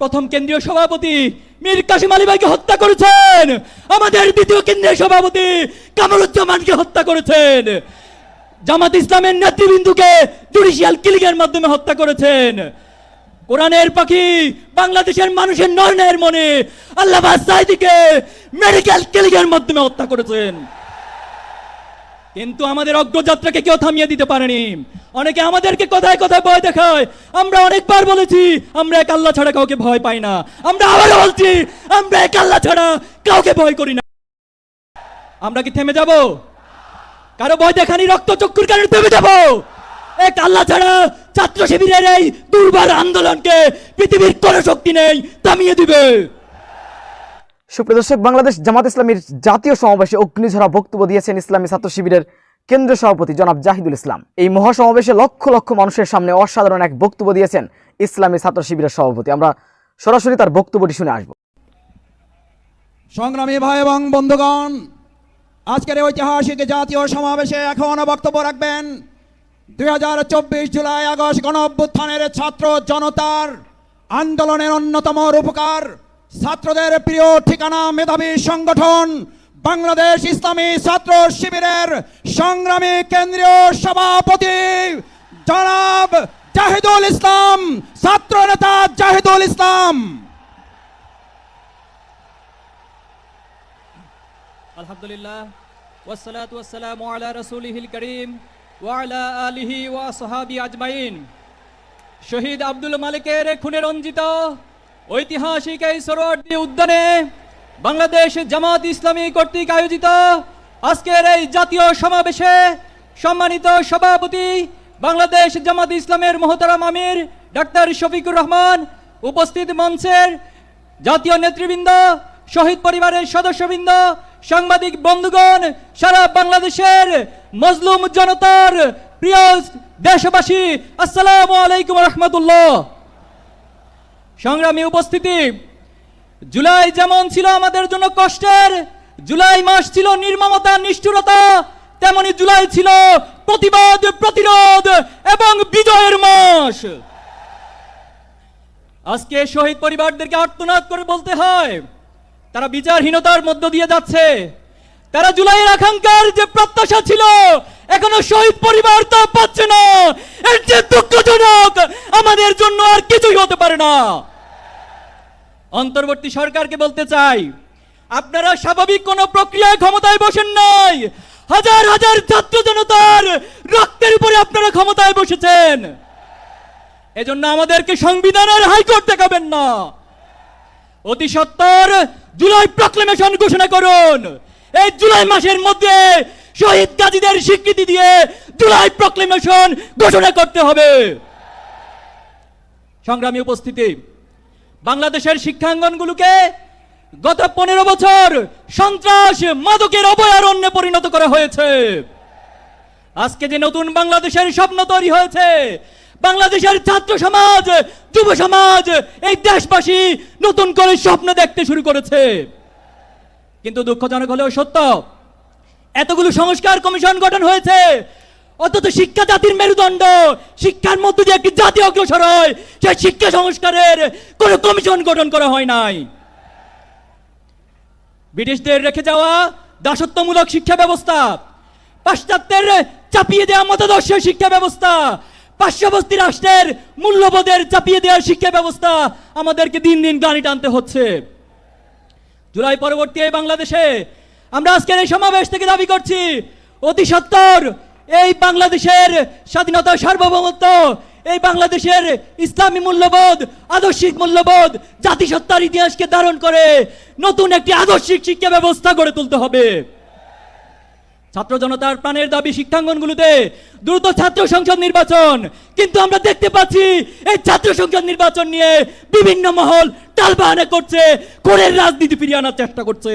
প্রথম কেন্দ্রীয় সভাপতি মীর কাসিম আলী ভাইকে হত্যা করেছেন। আমাদের দ্বিতীয় কেন্দ্রীয় সভাপতি কামরুজ্জামানকে হত্যা করেছেন। জামাত ইসলামের নেতৃবৃন্দুকে জুডিশিয়াল কিলিং এর মাধ্যমে হত্যা করেছেন। কোরআনের পাখি বাংলাদেশের মানুষের নয়নের মনে আল্লাহ সাইদিকে মেডিকেল কিলিং এর মাধ্যমে হত্যা করেছেন। কিন্তু আমাদের অগ্রযাত্রাকে কেউ থামিয়ে দিতে পারেনি। অনেকে আমাদেরকে কথায় কথায় ভয় দেখায়। আমরা অনেকবার বলেছি, আমরা এক আল্লাহ ছাড়া কাউকে ভয় পাই না। আমরা আবারও বলছি, আমরা এক আল্লাহ ছাড়া কাউকে ভয় করি না। আমরা কি থেমে যাব? কারও ভয় দেখানি রক্ত চক্ষুর কারণে থেমে যাব? এক আল্লাহ ছাড়া ছাত্র শিবিরের এই দুর্বার আন্দোলনকে পৃথিবীর কোনো শক্তি নেই, থামিয়ে দিবে। সুপ্রিয় দর্শক, বাংলাদেশ জামাত ইসলামীর জাতীয় সমাবেশে অগ্নিঝরা বক্তব্য দিয়েছেন ইসলামী ছাত্র শিবিরের কেন্দ্রীয় সভাপতি জনাব জাহিদুল ইসলাম। এই মহাসমাবেশে লক্ষ লক্ষ মানুষের সামনে অসাধারণ এক বক্তব্য দিয়েছেন ইসলামী ছাত্র শিবিরের সভাপতি। আমরা সরাসরি তার বক্তব্যটি শুনে আসব। সংগ্রামী ভাই এবং বন্ধুগণ, আজকের ঐতিহাসিক জাতীয় সমাবেশে এখন বক্তব্য রাখবেন। দুই হাজার চব্বিশ জুলাই আগস্ট গণ অভ্যুত্থানের ছাত্র জনতার আন্দোলনের অন্যতম রূপকার ছাত্রদের প্রিয় ঠিকানা মেধাবী সংগঠন বাংলাদেশ ইসলামী ছাত্র শিবিরের সংগ্রামী কেন্দ্রীয় সভাপতি জনাব জাহিদুল ইসলাম, ছাত্র নেতা জাহিদুল ইসলাম। আলহামদুলিল্লাহ, ওয়াসসালাতু ওয়াসসালামু আলা রাসূলিহিল কারীম ওয়া আলা আলিহি ওয়া সাহাবি আজমাইন। শহীদ আব্দুল মালিকের খুনে রঞ্জিত ঐতিহাসিক এই সরোয়ার্দী উদ্যানে বাংলাদেশ জামাত ইসলামী কর্তৃক আয়োজিত। আজকের এই জাতীয় সমাবেশে সম্মানিত সভাপতি বাংলাদেশ জামাত ইসলামের মহতারাম আমির, ডাক্তার শফিকুর রহমান উপস্থিত মঞ্চের জাতীয় নেতৃবৃন্দ, শহীদ পরিবারের সদস্যবৃন্দ, সাংবাদিক বন্ধুগণ, সারা বাংলাদেশের মজলুম জনতার প্রিয় দেশবাসী, আসসালামু আলাইকুম রহমতুল্লাহ। সংগ্রামী উপস্থিতি, জুলাই যেমন ছিল আমাদের জন্য কষ্টের, জুলাই মাস ছিল নির্মমতা, নিষ্ঠুরতা, তেমনি জুলাই ছিল প্রতিবাদ, প্রতিরোধ এবং বিজয়ের মাস। আজকে শহীদ পরিবারদেরকে আর্তনাদ করে বলতে হয়, তারা বিচারহীনতার মধ্য দিয়ে যাচ্ছে। তারা জুলাইয়ের আকাঙ্ক্ষার যে প্রত্যাশা ছিল এখনও শহীদ পরিবার তা পাচ্ছে না। এর যে দুঃখজনক আমাদের জন্য আর কিছুই হতে পারে না। অন্তর্বর্তী সরকারকে বলতে চাই, আপনারা স্বাভাবিক কোন প্রক্রিয়ায় ক্ষমতায় বসেন নাই। হাজার হাজার ছাত্র জনতার রক্তের উপরে আপনারা ক্ষমতায় বসেছেন। এজন্য আমাদেরকে সংবিধানের হাইকোর্ট দেখাবেন না। অতি সত্তর জুলাই প্রক্লেমেশন ঘোষণা করুন। এই জুলাই মাসের মধ্যে শহীদ গাজীদের স্বীকৃতি দিয়ে জুলাই প্রক্লেমেশন ঘোষণা করতে হবে। সংগ্রামী উপস্থিতি, বাংলাদেশের শিক্ষাঙ্গনগুলোকে গত পনেরো বছর সন্ত্রাস, মাদকের অভয়ারণ্যে পরিণত করা হয়েছে। আজকে যে নতুন বাংলাদেশের স্বপ্ন তৈরি হয়েছে, বাংলাদেশের ছাত্র সমাজ, যুব সমাজ, এই দেশবাসী নতুন করে স্বপ্ন দেখতে শুরু করেছে। কিন্তু দুঃখজনক হলেও সত্য এতগুলো সংস্কার কমিশন গঠন হয়েছে। অথচ শিক্ষা জাতির মেরুদণ্ড, শিক্ষার মধ্য দিয়ে একটি জাতি অগ্রসর হয়, সেই শিক্ষা সংস্কারের কোনো কমিশন গঠন করা হয় নাই। ব্রিটিশদের রেখে যাওয়া দাসত্বমূলক শিক্ষা ব্যবস্থা, পাশ্চাত্যের চাপিয়ে দেওয়া মতাদর্শ শিক্ষা ব্যবস্থা পার্শ্ববর্তী রাষ্ট্রের মূল্যবোধের চাপিয়ে দেওয়ার শিক্ষা ব্যবস্থা আমাদেরকে দিন দিন গানি টানতে হচ্ছে। জুলাই পরবর্তী বাংলাদেশে আমরা আজকের এই সমাবেশ থেকে দাবি করছি, অতি সত্তর, এই বাংলাদেশের স্বাধীনতা সার্বভৌমত্ব, এই বাংলাদেশের ইসলামী মূল্যবোধ, আদর্শিক মূল্যবোধ, জাতিসত্তার ইতিহাসকে ধারণ করে নতুন একটি আদর্শিক শিক্ষা ব্যবস্থা গড়ে তুলতে হবে। ছাত্র জনতার প্রাণের দাবি শিক্ষাঙ্গনগুলোতে দ্রুত ছাত্র সংসদ নির্বাচন, কিন্তু আমরা দেখতে পাচ্ছি এই ছাত্র সংসদ নির্বাচন নিয়ে বিভিন্ন মহল টালবাহানা করছে কোরের রাজনীতি ফিরিয়ে আনার চেষ্টা করছে।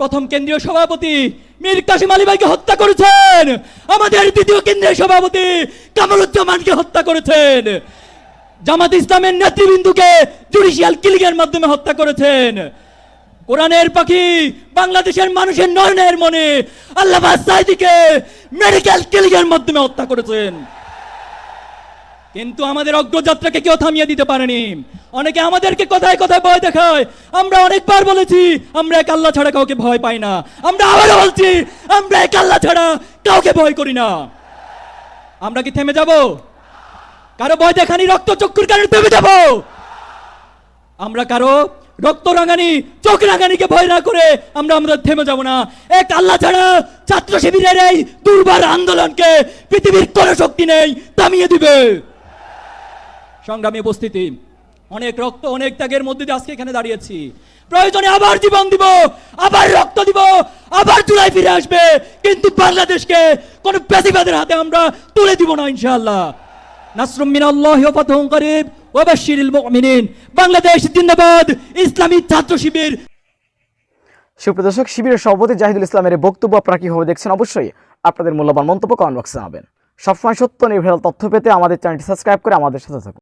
প্রথম কেন্দ্রীয় সভাপতি মীর কাশিম আলী ভাইকে হত্যা করেছেন। আমাদের দ্বিতীয় কেন্দ্রীয় সভাপতি কামরুজ্জামানকে হত্যা করেছেন। জামাত ইসলামের নেতৃবৃন্দুকে জুডিশিয়াল কিলিং এর মাধ্যমে হত্যা করেছেন। কোরআনের পাখি বাংলাদেশের মানুষের নয়নের মনে আল্লাহ সাইদিকে মেডিকেল কিলিং এর মাধ্যমে হত্যা করেছেন। কিন্তু আমাদের অগ্রযাত্রাকে কেউ থামিয়ে দিতে পারেনি। অনেকে আমাদেরকে কথায় কথায় ভয় দেখায়। আমরা অনেকবার বলেছি, আমরা এক আল্লাহ ছাড়া কাউকে ভয় পাই না। আমরা আবারও বলছি, আমরা এক আল্লাহ ছাড়া কাউকে ভয় করি না। আমরা কি থেমে যাব? কারও ভয় দেখানি রক্ত চক্ষুর কারণে থেমে যাব? আমরা কারও রক্ত রাঙানি, চোখ রাঙানিকে ভয় না করে আমরা আমরা থেমে যাব না। এক আল্লাহ ছাড়া ছাত্র শিবিরের এই দুর্বার আন্দোলনকে পৃথিবীর কোনো শক্তি নেই, থামিয়ে দিবে। সংগ্রামী উপস্থিতি। অনেক রক্ত, অনেক ত্যাগের মধ্যে দিয়ে আজকে এখানে দাঁড়িয়েছি। প্রয়োজনে আবার জীবন দিব, আবার রক্ত দিব, আবার জুলাই ফিরে আসবে। কিন্তু বাংলাদেশকে কোন পেশিবাদের হাতে আমরা তুলে দিব না, ইনশাআল্লাহ। নাসরুম মিনাল্লাহি ফাতহুন করিব ওয়া বাশশিরিল মুমিনিন। বাংলাদেশ জিন্দাবাদ, ইসলামী ছাত্র শিবির। সুপ্রদর্শক শিবিরের সভাপতি জাহিদুল ইসলামের বক্তব্য আপনারা কীভাবে দেখছেন অবশ্যই আপনাদের মূল্যবান মন্তব্য কমেন্ট বক্সে জানাবেন। সবসময় সত্য, নির্ভেজাল তথ্য পেতে আমাদের চ্যানেলটি সাবস্ক্রাইব করে আমাদের সাথে থাকুন।